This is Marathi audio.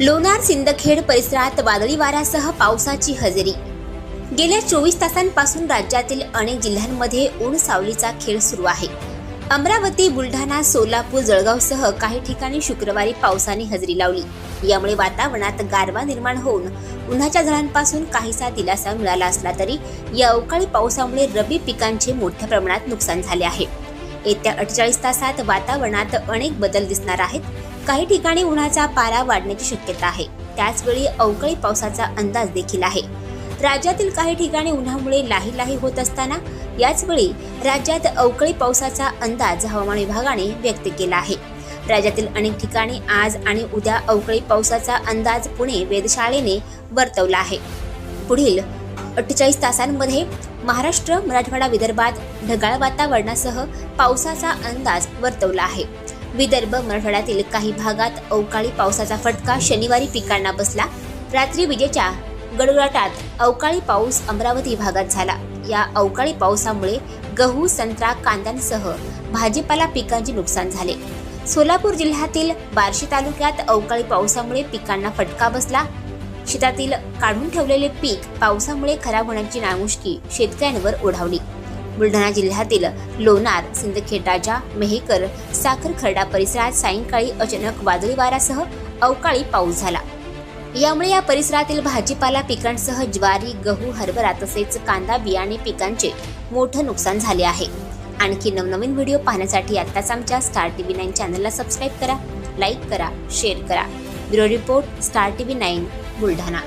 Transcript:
लोणार सिंदखेड परिसरात वादळी वाऱ्यासह पावसाची हजेरी. गेल्या चोवीस तासांपासून राज्यातील अनेक जिल्ह्यांमध्ये ऊन सावलीचा खेळ सुरू आहे. अमरावती बुलढाणा सोलापूर जळगावसह काही ठिकाणी शुक्रवारी पावसाने हजेरी लावली. यामुळे वातावरणात गारवा निर्माण होऊन उन्हाच्या झळांपासून काहीसा दिलासा मिळाला असला तरी या अवकाळी पावसामुळे रब्बी पिकांचे मोठ्या प्रमाणात नुकसान झाले आहे. येत्या अठ्ठेचाळीस तासात वातावरणात अनेक बदल दिसणार आहेत. काही ठिकाणी उन्हाचा पारा वाढण्याची शक्यता आहे. त्याचवेळी अवकाळी पावसाचा अंदाज देखील आहे. राज्यातील काही ठिकाणी उन्हामुळे लाही लाही होत असताना याचवेळी राज्यात अवकाळी पावसाचा अंदाज हवामान विभागाने व्यक्त केला आहे. राज्यातील अनेक ठिकाणी आज आणि उद्या अवकाळी पावसाचा अंदाज पुणे वेधशाळेने वर्तवला आहे. पुढील अठ्ठेचाळीस तासांमध्ये महाराष्ट्र मराठवाडा विदर्भात ढगाळ वातावरणासह पावसाचा अंदाज वर्तवला आहे. विदर्भ मराठवाड्यातील काही भागात अवकाळी पावसाचा फटका शनिवारी पिकांना बसला. रात्री विजेच्या गडगडाटात अवकाळी पाऊस अमरावती भागात झाला. या अवकाळी पावसामुळे गहू संत्रा कांद्यांसह भाजीपाला पिकांचे नुकसान झाले. सोलापूर जिल्ह्यातील बार्शी तालुक्यात अवकाळी पावसामुळे पिकांना फटका बसला. शेतातील काढून ठेवलेले पीक पावसामुळे खराब होण्याची नामुष्की शेतकऱ्यांवर ओढावली. बुलढाणा जिल्ह्यातील लोणार सिंदखेटाच्या मेहकर मेहेकर साखर खरडा परिसरात सायंकाळी अचानक वादळी वाऱ्यासह अवकाळी पाऊस झाला. यामुळे या परिसरातील भाजीपाला पिकांसह ज्वारी गहू हरभरा तसेच कांदा बियाणे पिकांचे मोठं नुकसान झाले आहे. आणखी नवनवीन व्हिडिओ पाहण्यासाठी आत्ताच आमच्या स्टार टी व्ही नाईन चॅनलला सबस्क्राईब करा लाईक करा शेअर करा. Bureau report star TV nine nine Buldhana.